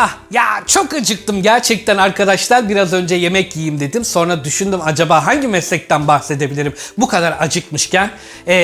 Ah ya çok acıktım gerçekten arkadaşlar. Biraz önce yemek yiyeyim dedim. Sonra düşündüm acaba hangi meslekten bahsedebilirim bu kadar acıkmışken. Ee,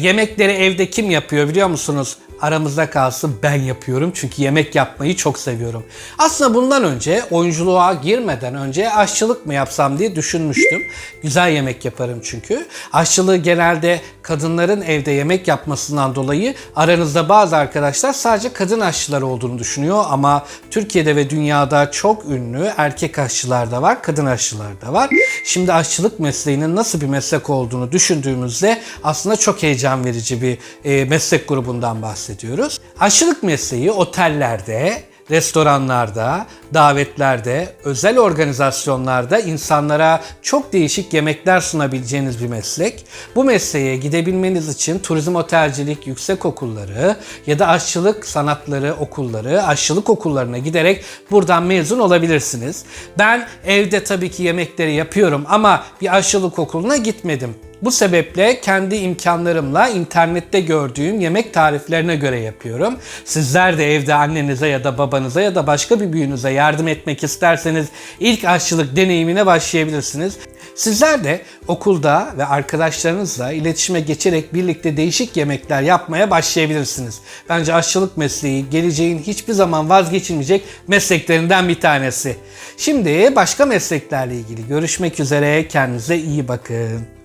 yemekleri evde kim yapıyor biliyor musunuz? Aramızda kalsın ben yapıyorum çünkü yemek yapmayı çok seviyorum. Aslında bundan önce oyunculuğa girmeden önce aşçılık mı yapsam diye düşünmüştüm. Güzel yemek yaparım çünkü. Aşçılığı genelde kadınların evde yemek yapmasından dolayı aranızda bazı arkadaşlar sadece kadın aşçılar olduğunu düşünüyor ama Türkiye'de ve dünyada çok ünlü erkek aşçılar da var, kadın aşçılar da var. Şimdi aşçılık mesleğinin nasıl bir meslek olduğunu düşündüğümüzde aslında çok heyecan verici bir e, meslek grubundan bahsediyoruz. Aşçılık mesleği otellerde, restoranlarda, davetlerde, özel organizasyonlarda insanlara çok değişik yemekler sunabileceğiniz bir meslek. Bu mesleğe gidebilmeniz için turizm otelcilik yüksek okulları ya da aşçılık sanatları okulları, aşçılık okullarına giderek buradan mezun olabilirsiniz. Ben evde tabii ki yemekleri yapıyorum ama bir aşçılık okuluna gitmedim. Bu sebeple kendi imkanlarımla internette gördüğüm yemek tariflerine göre yapıyorum. Sizler de evde annenize ya da babanıza ya da başka bir büyüğünüze yardım etmek isterseniz ilk aşçılık deneyimine başlayabilirsiniz. Sizler de okulda ve arkadaşlarınızla iletişime geçerek birlikte değişik yemekler yapmaya başlayabilirsiniz. Bence aşçılık mesleği geleceğin hiçbir zaman vazgeçilmeyecek mesleklerinden bir tanesi. Şimdi başka mesleklerle ilgili görüşmek üzere. Kendinize iyi bakın.